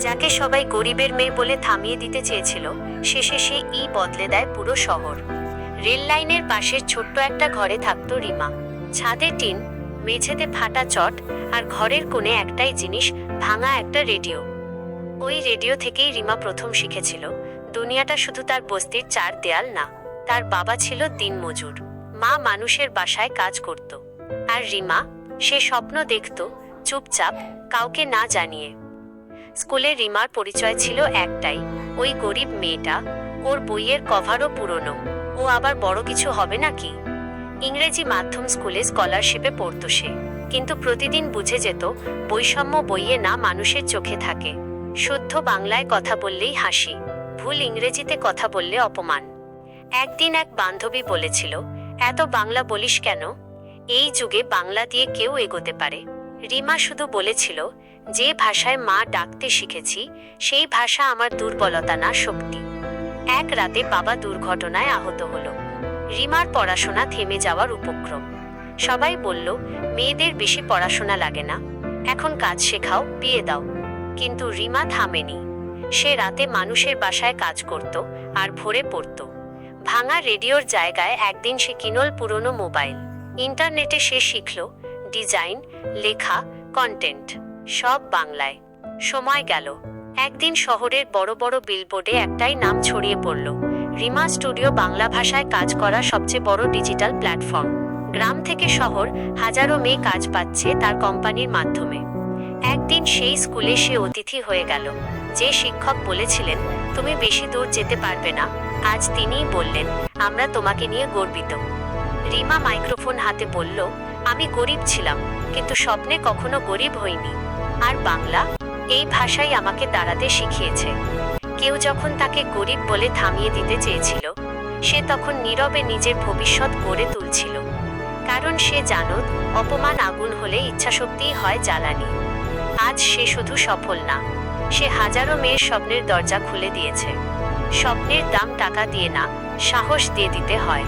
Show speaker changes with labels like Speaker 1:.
Speaker 1: যাকে সবাই গরিবের মেয়ে বলে থামিয়ে দিতে চেয়েছিল, শেষে সে ই বদলে দেয় পুরো শহর। রেল লাইনের পাশের ছোট্ট একটা ঘরে থাকতো রিমা। ছাদে টিন, মেঝেতে ফাটা চট, আর ঘরের কোণে একটাই জিনিস, ভাঙা একটা রেডিও। ওই রেডিও থেকেই রিমা প্রথম শিখেছিল, দুনিয়াটা শুধু তার বস্তির চার দেয়াল না, তার বাবা ছিল দিনমজুর মা মানুষের বাসায় কাজ করত। আর রিমা, সে স্বপ্ন দেখত, চুপচাপ, কাউকে না জানিয়ে। স্কুলে রিমার পরিচয় ছিল একটাই, ওই গরিব মেয়েটা। ওর বইয়ের কভারও পুরনো। ও আবার বড় কিছু হবে নাকি? ইংরেজি মাধ্যম স্কুলে স্কলারশিপে পড়তো সে। কিন্তু প্রতিদিন বুঝে যেত, বৈষম্য বইয়ে না মানুষের চোখে থাকে। শুদ্ধ বাংলায় কথা বললেই হাসি, ভুল ইংরেজিতে কথা বললে অপমান। একদিন এক বান্ধবী বলেছিল, এত বাংলা বলিস কেন? এই যুগে বাংলা দিয়ে কেউ এগোতে পারে। রিমা শুধু বলেছিল যে ভাষায় মা ডাকতে শিখেছি, সেই ভাষা আমার দুর্বলতা না শক্তি। এক রাতে বাবা দুর্ঘটনায় আহত হলো। রিমার পড়াশোনা থেমে যাওয়ার উপক্রম। সবাই বলল, মেয়েদের বেশি পড়াশোনা লাগে না। এখন কাজ শেখাও, বিয়ে দাও। কিন্তু রিমা থামেনি। সে রাতে মানুষের বাসায় কাজ করত আর ভোরে পড়ত। ভাঙা রেডিওর জায়গায় একদিন সে কিনল পুরনো মোবাইল। ইন্টারনেটে সে শিখল, ডিজাইন, লেখা, কন্টেন্ট। সব বাংলায়। সময় গেল। একদিন শহরের বড় বড় বিলবোর্ডে একটাই নাম ছড়িয়ে পড়ল। রিমা স্টুডিও বাংলা ভাষায় কাজ করা সবচেয়ে বড় ডিজিটাল প্ল্যাটফর্ম গ্রাম থেকে শহর হাজারো মেয়ে কাজ পাচ্ছে তার কোম্পানির মাধ্যমে। একদিন সেই স্কুলে সে অতিথি হয়ে গেল। যে শিক্ষক বলেছিলেন, তুমি বেশি দূর যেতে পারবে না। আজ তিনিই বললেন, আমরা তোমাকে নিয়ে গর্বিত। রিমা মাইক্রোফোন হাতে বলল, আমি গরিব ছিলাম, কিন্তু স্বপ্নে কখনো গরিব হইনি। আর বাংলা, এই ভাষাই আমাকে দাঁড়াতে শিখিয়েছে। কেউ যখন তাকে গরিব বলে থামিয়ে দিতে চেয়েছিল, সে তখন নীরবে নিজের ভবিষ্যৎ গড়ে তুলছিল। কারণ সে জানত, অপমান আগুন হলে ইচ্ছাশক্তিই হয় জ্বালানি। আজ সে শুধু সফল না, সে হাজারো মেয়ের স্বপ্নের দরজা খুলে দিয়েছে। স্বপ্নের দাম টাকা দিয়ে না, সাহস দিয়ে দিতে হয়।